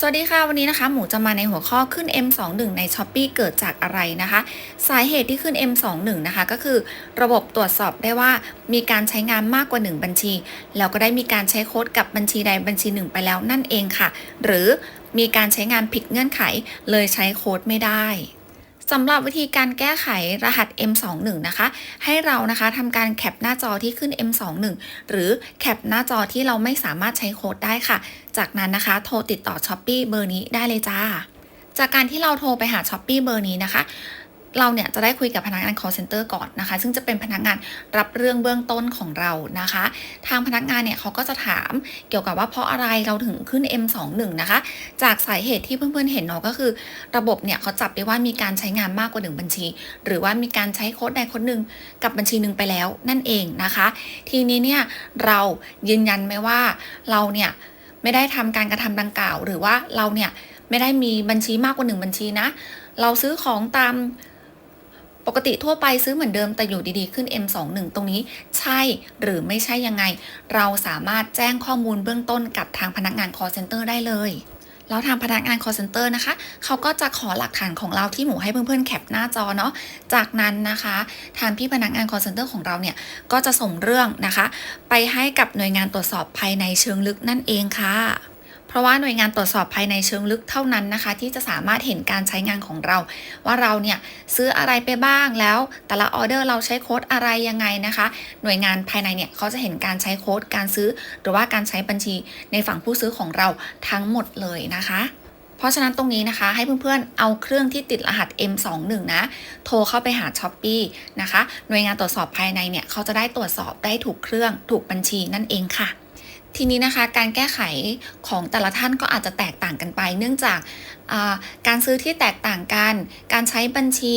สวัสดีค่ะ วันนี้นะคะหมูจะมาในหัวข้อขึ้น M21 ใน s h อ p e e เกิดจากอะไรนะคะ สาเหตุที่ขึ้น M21 นะคะก็คือระบบตรวจสอบได้ว่ามีการใช้งานมากกว่า 1 บัญชี แล้วก็ได้มีการใช้โค้ดกับบัญชีใดบัญชีหนึ่งไปแล้วนั่นเองค่ะ หรือมีการใช้งานผิดเงื่อนไขเลยใช้โค้ดไม่ได้ สำหรับวิธีการแก้ไขรหัส M21 นะคะ ให้เรานะคะทำการแคปหน้าจอที่ขึ้น M21 หรือแคปหน้าจอที่เราไม่สามารถใช้โค้ดได้ค่ะ จากนั้นนะคะ โทรติดต่อช้อปปี้เบอร์นี้ได้เลยจ้า จากการที่เราโทรไปหาช้อปปี้เบอร์นี้นะคะ เราเนี่ยจะได้คุยกับพนักงาน call center ก่อนนะคะ ซึ่งจะเป็นพนักงานรับเรื่องเบื้องต้นของเรานะคะ ทางพนักงานเนี่ยเขาก็จะถามเกี่ยวกับว่าเพราะอะไรเราถึงขึ้น M21 นะคะ จากสาเหตุที่เพื่อนๆเห็นเนาะก็คือ ระบบเนี่ยเขาจับได้ว่ามีการใช้งานมากกว่า 1 บัญชี หรือว่ามีการใช้โค้ดใดโค้ดหนึ่งกับบัญชีหนึ่งไปแล้วนั่นเองนะคะ ทีนี้เนี่ยเรายืนยันไหมว่าเราเนี่ยไม่ได้ทำการกระทำดังกล่าว หรือว่าเราเนี่ยไม่ได้มีบัญชีมากกว่า 1 บัญชีนะ เราซื้อของตาม ปกติทั่วไปซื้อเหมือนเดิมแต่อยู่ดีๆขึ้น M21 ตรงนี้ใช่หรือไม่ใช่ยังไง เราสามารถแจ้งข้อมูลเบื้องต้นกับทางพนักงาน call center ได้เลยแล้วทางพนักงาน call center นะคะ เขาก็จะขอหลักฐานของเราที่หมูให้เพื่อนๆ แคปหน้าจอเนาะ จากนั้นนะคะ ทางพี่พนักงาน call center ของเราเนี่ย ก็จะส่งเรื่องนะคะ ไปให้กับหน่วยงานตรวจสอบภายในเชิงลึกนั่นเองค่ะ ราะว่าหน่วยงานตรวจสอบภายในเชิงลึกเท่านั้นนะคะ ที่จะสามารถเห็นการใช้งานของเรา ว่าเราเนี่ยซื้ออะไรไปบ้างแล้ว แต่ละออเดอร์เราใช้โค้ดอะไรยังไงนะคะ หน่วยงานภายในเนี่ยเขาจะเห็นการใช้โค้ดการซื้อ หรือว่าการใช้บัญชีในฝั่งผู้ซื้อของเราทั้งหมดเลยนะคะเพราะฉะนั้นตรงนี้นะคะให้เพื่อนๆ เอาเครื่องที่ติดรหัส M21 นะ โทรเข้าไปหา s h อ p e e นะคะ หน่วยงานตรวจสอบภายในเนี่ย เขาจะได้ตรวจสอบได้ถูกเครื่องถูกบัญชีนั่นเองค่ะ ทีนี้นะคะการแก้ไขของแต่ละท่านก็อาจจะแตกต่างกันไป เนื่องจากาการซื้อที่แตกต่างกัน การใช้บัญชี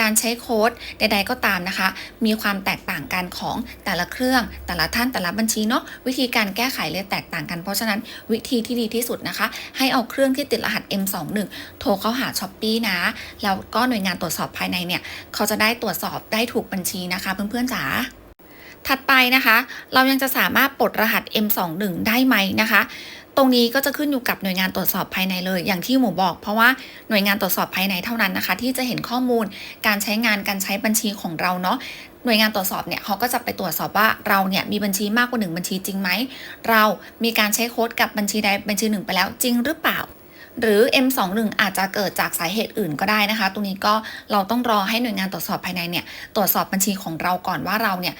การใช้โค้ดใด ๆ ก็ตามนะคะ มีความแตกต่างกันของแต่ละเครื่อง แต่ละท่านแต่ละบัญชีเนาะวิธีการแก้ไขเลยแตกต่างกัน เพราะฉะนั้นวิธีที่ดีที่สุดนะคะ ให้เอาเครื่องที่ติดรหัส M21 โทรเข้าหา s h อ p e e นะ แล้วก็หน่วยงานตรวจสอบภายในเนี่ย เขาจะได้ตรวจสอบได้ถูกบัญชีนะคะเพื่อนๆจ๋า ถัดไปนะคะ เรายังจะสามารถปลดรหัส M21 ได้ไหมนะคะ ตรงนี้ก็จะขึ้นอยู่กับหน่วยงานตรวจสอบภายในเลย อย่างที่หมูบอก เพราะว่าหน่วยงานตรวจสอบภายในเท่านั้นนะคะ ที่จะเห็นข้อมูลการใช้งานการใช้บัญชีของเราเนาะหน่วยงานตรวจสอบเนี่ยเขาก็จะไปตรวจสอบว่าเราเนี่ยมีบัญชีมากกว่า 1 บัญชีจริงไหม เรามีการใช้โค้ดกับบัญชีใดบัญชีหนึ่งไปแล้วจริงหรือเปล่า หรือ M21 อาจจะเกิดจากสาเหตุอื่นก็ได้นะคะ ตรงนี้ก็เราต้องรอให้หน่วยงานตรวจสอบภายในเนี่ยตรวจสอบบัญชีของเราก่อนว่าเราเนี่ย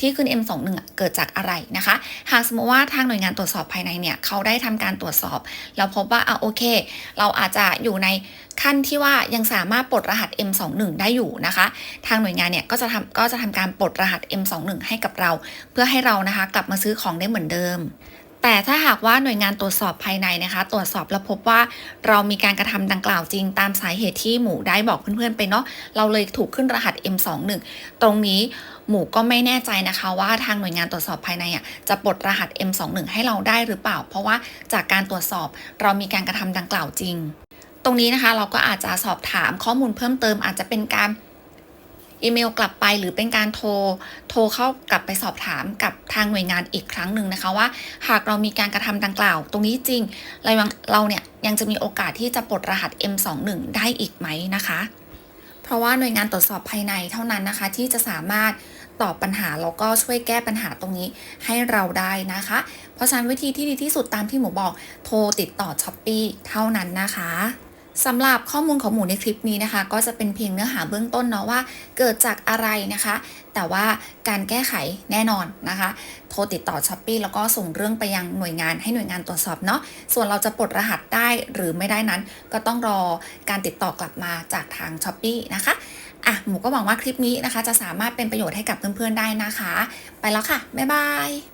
ที่ขึ้น M21 อะเกิดจากอะไรนะคะ หากสมมติว่าทางหน่วยงานตรวจสอบภายในเนี่ยเขาได้ทำการตรวจสอบแล้วพบว่าอะโอเค เราอาจจะอยู่ในขั้นที่ว่ายังสามารถปลดรหัส M21 ได้อยู่นะคะ ทางหน่วยงานเนี่ยก็จะทำก็จะทำการปลดรหัส M21 ให้กับเรา เพื่อให้เรานะคะ กลับมาซื้อของได้เหมือนเดิม แต่ถ้าหากว่าหน่วยงานตรวจสอบภายในนะคะ ตรวจสอบแล้วพบว่าเรามีการกระทำดังกล่าวจริง ตามสาเหตุที่หมูได้บอกเพื่อนๆไปเนาะเราเลยถูกขึ้นรหัส M21 ตรงนี้หมูก็ไม่แน่ใจนะคะว่าทางหน่วยงานตรวจสอบภายในอะจะปลดรหัส M21 ให้เราได้หรือเปล่า เพราะว่าจากการตรวจสอบเรามีการกระทำดังกล่าวจริง ตรงนี้นะคะเราก็อาจจะสอบถามข้อมูลเพิ่มเติมอาจจะเป็นการ อีเมลกลับไปหรือเป็นการโทรโทรเข้ากลับไปสอบถามกับทางหน่วยงานอีกครั้งหนึ่งนะคะว่า หากเรามีการกระทำดังกล่าว ตรงนี้จริง เรายังเราเนี่ยยังจะมีโอกาสที่จะปลดรหัส M21 ได้อีกไหมนะคะ เพราะว่าหน่วยงานตรวจสอบภายในเท่านั้นนะคะ ที่จะสามารถตอบปัญหาแล้วก็ช่วยแก้ปัญหาตรงนี้ให้เราได้นะคะ เพราะฉะนั้นวิธีที่ดีที่สุดตามที่หมูบอกโทรติดต่อช้อปปีเท่านั้นนะคะ สำหรับข้อมูลของหมูในคลิปนี้นะคะ ก็จะเป็นเพียงเนื้อหาเบื้องต้นเนาะว่า เกิดจากอะไรนะคะ แต่ว่าการแก้ไขแน่นอนนะคะ โทรติดต่อช้อปปีแล้วก็ส่งเรื่องไปยังหน่วยงานให้หน่วยงานตรวจสอบเนาะส่วนเราจะปลดรหัสได้หรือไม่ได้นั้น ก็ต้องรอการติดต่อกลับมาจากทางช้อปปีนะคะอะหมูก็หวังว่าคลิปนี้นะคะ จะสามารถเป็นประโยชน์ให้กับเพื่อนๆได้นะคะ ไปแล้วค่ะบ๊ายบาย